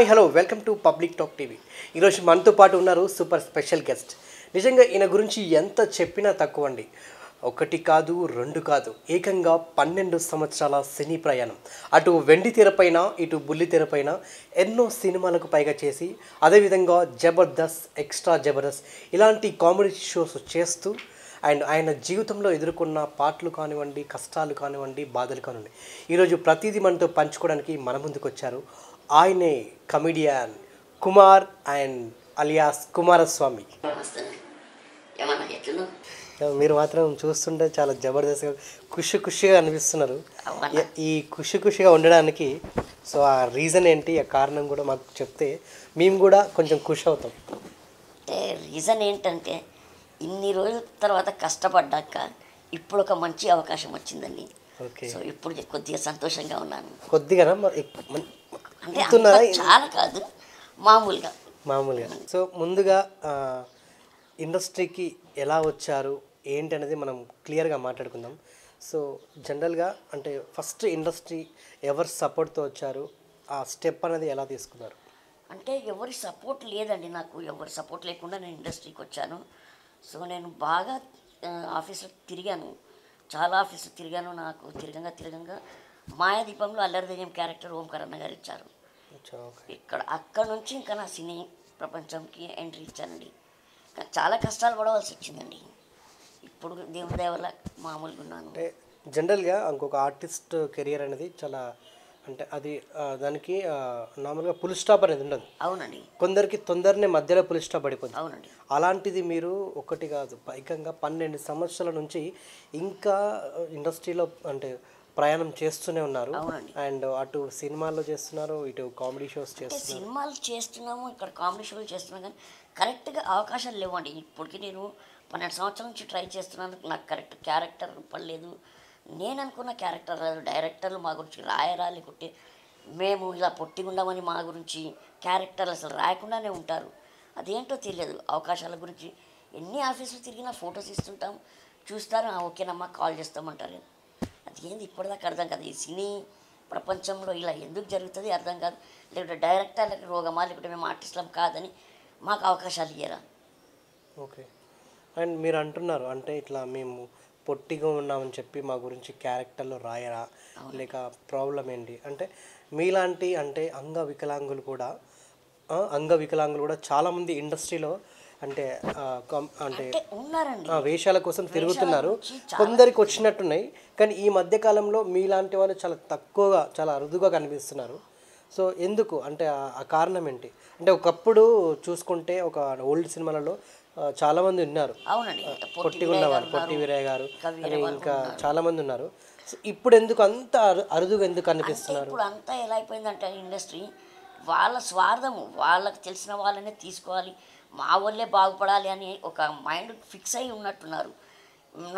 Hi hello welcome to Public Talk TV. ఈరోజు మనతో పాటు ఉన్నారు సూపర్ స్పెషల్ గెస్ట్. నిజంగా ఈయన గురించి ఎంత చెప్పినా తక్కువ అండి ఒకటి కాదు రెండు కాదు ఏకంగా పన్నెండు సంవత్సరాల సినీ ప్రయాణం. అటు వెండి తెరపైన ఇటు బుల్లి తెరపైన ఎన్నో సినిమాలకు పైగా చేసి అదేవిధంగా జబర్దస్త్ ఎక్స్ట్రా జబర్దస్త్ ఇలాంటి కామెడీ షోస్ చేస్తూ అండ్ ఆయన జీవితంలో ఎదుర్కొన్న పాటలు కానివ్వండి కష్టాలు కానివ్వండి బాధలు కానివ్వండి. ఈరోజు ప్రతిదీ మనతో పంచుకోవడానికి మన ముందుకు వచ్చారు ఆయనే comedian Kumar and alias Kumaraswamy. మీరు మాత్రం చూస్తుంటే చాలా జబర్దస్త్గా ఖుషి ఖుషిగా అనిపిస్తున్నారు. ఈ ఖుషి ఖుషిగా ఉండడానికి సో ఆ రీజన్ ఏంటి ఆ కారణం కూడా మాకు చెప్తే మేము కూడా కొంచెం ఖుషి అవుతాం. అంటే రీజన్ ఏంటంటే ఇన్ని రోజుల తర్వాత కష్టపడ్డాక ఇప్పుడు ఒక మంచి అవకాశం వచ్చిందండి. ఓకే. సో ఇప్పుడు కొద్దిగా సంతోషంగా ఉన్నాను. కొద్దిగా చాలా కాదు. మామూలుగా. మామూలుగా. సో ముందుగా ఇండస్ట్రీకి ఎలా వచ్చారు ఏంటి అనేది మనం క్లియర్గా మాట్లాడుకుందాం. సో జనరల్గా అంటే ఫస్ట్ ఇండస్ట్రీ ఎవరు సపోర్ట్తో వచ్చారు ఆ స్టెప్ అనేది ఎలా తీసుకున్నారు? అంటే ఎవరి సపోర్ట్ లేదండి నాకు ఎవరి సపోర్ట్ లేకుండా నేను ఇండస్ట్రీకి వచ్చాను. సో నేను బాగా ఆ, ఆఫీసులో తిరిగాను. చాలా ఆఫీసులు తిరిగాను నాకు తిరగంగా తిరగంగా మాయాదీపంలో అల్లరిదయం క్యారెక్టర్ ఓంకార్ అన్న గారు ఇచ్చారు. ఇక్కడ అక్కడ నుంచి ఇంకా నా సినీ ప్రపంచంకి ఎంట్రీ ఇచ్చానండి. కానీ చాలా కష్టాలు పడవలసి వచ్చిందండి. ఇప్పుడు దేవుని దయ వల్ల మామూలుగా ఉన్నాను. అంటే జనరల్గా ఇంకొక ఆర్టిస్ట్ కెరియర్ అనేది చాలా అంటే అది దానికి నార్మల్గా పుల్ స్టాప్ అనేది ఉండదు. అవునండి. కొందరికి తొందరనే మధ్యలో పుల్ స్టాప్ పడిపోతుంది అవునండి. అలాంటిది మీరు ఒకటి కాదు పైకంగా పన్నెండు సంవత్సరాల నుంచి ఇంకా ఇండస్ట్రీలో అంటే ప్రయాణం చేస్తూనే ఉన్నారు. అండ్ అటు సినిమాల్లో చేస్తున్నారు ఇటు కామెడీ షోస్ చేస్తున్నారు. సినిమాలు చేస్తున్నాము ఇక్కడ కామెడీ షోలు చేస్తున్నాం కానీ కరెక్ట్గా అవకాశాలు లేవండి. ఇప్పటికి నేను పన్నెండు సంవత్సరాల నుంచి ట్రై చేస్తున్నాను నాకు కరెక్ట్ క్యారెక్టర్ పడలేదు. నేను అనుకున్న క్యారెక్టర్ రాదు డైరెక్టర్లు మా గురించి రాయరా లేకుంటే మేము ఇలా పొట్టిగుండామని మా గురించి క్యారెక్టర్లు అసలు రాయకుండానే ఉంటారు. అదేంటో తెలియదు అవకాశాల గురించి. ఎన్ని ఆఫీసులు తిరిగినా ఫొటోస్ ఇస్తుంటాం చూస్తారు "ఆ, ఓకేనమ్మా కాల్ చేస్తామంటారు. అది ఏంది? ఇప్పటిదాకా అర్థం కాదు. ఈ సినీ ప్రపంచంలో ఇలా ఎందుకు జరుగుతుంది అర్థం కాదు. లేకుంటే డైరెక్టర్లకు రోగమా? లేకుంటే మేము ఆర్టిస్టులం కాదని మాకు అవకాశాలు ఇయ్యరా? ఓకే. అండ్ మీరు అంటున్నారు అంటే ఇట్లా మేము పొట్టిగా ఉన్నామని చెప్పి మా గురించి క్యారెక్టర్లో రాయరా? లేక ప్రాబ్లం ఏంటి? అంటే మీలాంటి అంటే అంగవికలాంగులు కూడా ఆ, అంగవికలాంగులు కూడా చాలామంది ఇండస్ట్రీలో అంటే అంటే వేషాల కోసం తిరుగుతున్నారు. కొందరికి వచ్చినట్టున్నాయి. కానీ ఈ మధ్య కాలంలో మీలాంటి వాళ్ళు చాలా తక్కువగా చాలా అరుదుగా కనిపిస్తున్నారు. సో ఎందుకు? అంటే ఆ- కారణం ఏంటి? అంటే ఒకప్పుడు చూసుకుంటే ఒక ఓల్డ్ సినిమాలలో చాలా మంది ఉన్నారు. అవునండి. పొట్టిగా ఉన్నవారు పొట్టి వీరయ్య గారు ఇంకా చాలా మంది ఉన్నారు. సో ఇప్పుడు ఎందుకు అంత అరు- అరుదుగా ఎందుకు కనిపిస్తున్నారు? ఇప్పుడు అంతా ఎలా అయిపోయిందంటే ఇండస్ట్రీ వాళ్ళ స్వార్థము వాళ్ళకి తెలిసిన వాళ్ళనే తీసుకోవాలి. మా వాళ్ళే బాగుపడాలి అని ఒక మైండ్ ఫిక్స్ అయి ఉన్నట్టున్నారు.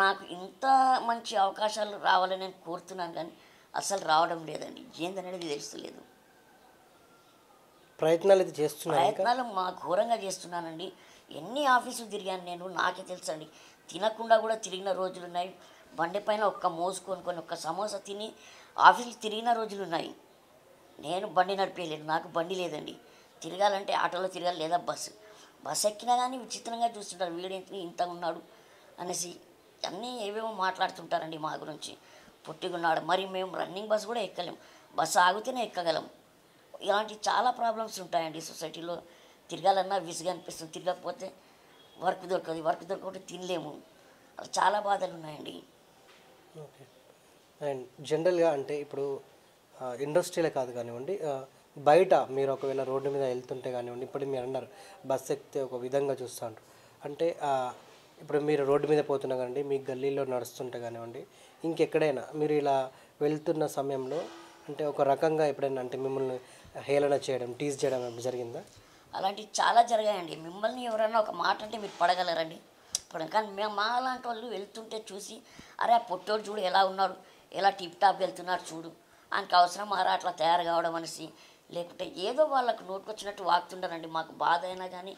నాకు ఇంత మంచి అవకాశాలు రావాలని నేను కోరుతున్నాను కానీ అసలు రావడం లేదండి. ఏందనేది తెలుస్తలేదు. ప్రయత్నాలు అయితే చేస్తున్నారు ప్రయత్నాలు మా ఘోరంగా చేస్తున్నానండి. ఎన్ని ఆఫీసులు తిరిగాను నేను నాకే తెలుసండి. తినకుండా కూడా తిరిగిన రోజులు ఉన్నాయి. బండి పైన ఒక్క మోసుకొని కొని ఒక్క సమోసా తిని ఆఫీసులు తిరిగిన రోజులు ఉన్నాయి. నేను బండి నడిపేయలేను నాకు బండి లేదండి. తిరగాలంటే ఆటోలో తిరగాలి లేదా బస్సు. బస్సు ఎక్కినా కానీ విచిత్రంగా చూస్తుంటారు. వీడేంటి ఇంత ఉన్నాడు అనేసి అన్నీ ఏవేమో మాట్లాడుతుంటారండి మా గురించి. పుట్టిగున్నాడు. మరి మేము రన్నింగ్ బస్సు కూడా ఎక్కలేం. బస్సు ఆగితేనే ఎక్కగలం. ఇలాంటి చాలా ప్రాబ్లమ్స్ ఉంటాయండి సొసైటీలో. తిరగాలన్నా విసుగు అనిపిస్తుంది. తిరగకపోతే వర్క్ దొరకదు. వర్క్ దొరకకపోతే తినలేము. అలా చాలా బాధలు ఉన్నాయండి. ఓకే. అండ్ జనరల్గా అంటే ఇప్పుడు ఇండస్ట్రీలే కాదు కానివ్వండి బయట మీరు ఒకవేళ రోడ్డు మీద వెళ్తుంటే కానివ్వండి ఇప్పుడు మీరు అన్నారు బస్సు ఎక్కితే ఒక విధంగా చూస్తాను ఉంటారు అంటే ఇప్పుడు మీరు రోడ్డు మీద పోతున్నా కానివ్వండి మీ గల్లీలో నడుస్తుంటే కానివ్వండి ఇంకెక్కడైనా మీరు ఇలా వెళ్తున్న సమయంలో అంటే ఒక రకంగా ఎప్పుడైనా అంటే మిమ్మల్ని హేళన చేయడం టీజ్ చేయడం జరిగిందా? అలాంటివి చాలా జరిగాయండి. మిమ్మల్ని ఎవరైనా ఒక మాట అంటే మీరు పడగలరండి. ఇప్పుడు కానీ మేము మా లాంటి వాళ్ళు వెళ్తుంటే చూసి అరే ఆ పొట్టోడు చూడు ఎలా ఉన్నాడు ఎలా టిప్ టాప్ వెళ్తున్నాడు చూడు ఆయనకు అవసరం మారా అట్లా తయారు కావడం అనేసి లేకుంటే ఏదో వాళ్ళకు నోటుకొచ్చినట్టు వాగుతుంటారండి మాకు బాధ అయినా కానీ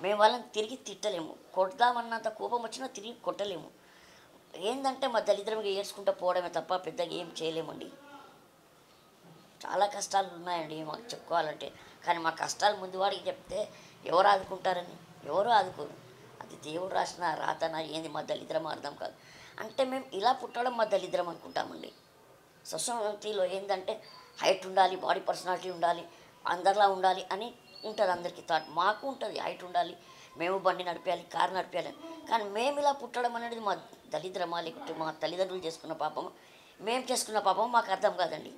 మేము వాళ్ళని తిరిగి తిట్టలేము. కొడదామన్నంత కోపం వచ్చినా తిరిగి కొట్టలేము. ఏంటంటే మా దళిద్రంగా ఏడ్చుకుంటూ పోవడమే తప్ప పెద్దగా ఏం చేయలేమండి. చాలా కష్టాలు ఉన్నాయండి మాకు చెప్పుకోవాలంటే. కానీ మా కష్టాలు ముందు వాడికి చెప్తే ఎవరు ఆదుకుంటారని? ఎవరు ఆదుకోరు. అది దేవుడు రాసిన రాతన ఏంది? మా దళిద్రం అర్థం కాదు. అంటే మేము ఇలా పుట్టడం మా దళిద్రం అనుకుంటామండి. సొసైటీలో ఏంటంటే హైట్ ఉండాలి బాడీ పర్సనాలిటీ ఉండాలి అందరిలా ఉండాలి అని ఉంటుంది అందరికీ థాట్ మాకు ఉంటుంది హైట్ ఉండాలి మేము బండి నడిపేయాలి కారు నడిపేయాలి అని. కానీ మేము ఇలా పుట్టడం అనేది మా దళిద్రమా లేకుంటే మా తల్లిదండ్రులు చేసుకున్న పాపం మేము చేసుకున్న పాపం మాకు అర్థం కాదండి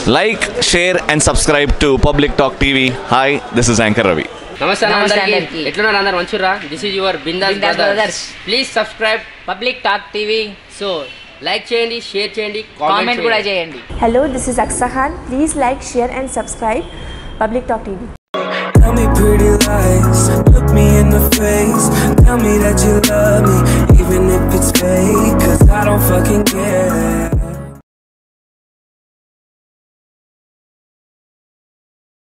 Like, share, and subscribe to Public Talk TV. Hi, this is Anchor Ravi. నమస్తే అందరికి. ఎట్లున్నారు అందరు మంచిర్రా this is your Bindaas brothers. Please subscribe Public Talk TV so like చేయండి షేర్ చేయండి కామెంట్ కూడా చేయండి. Hello this is Aksa Khan please like share and subscribe Public Talk TV Tell me pretty lies, look me in the face. Tell me that you love me, even if it's fake. Cause I don't fucking care.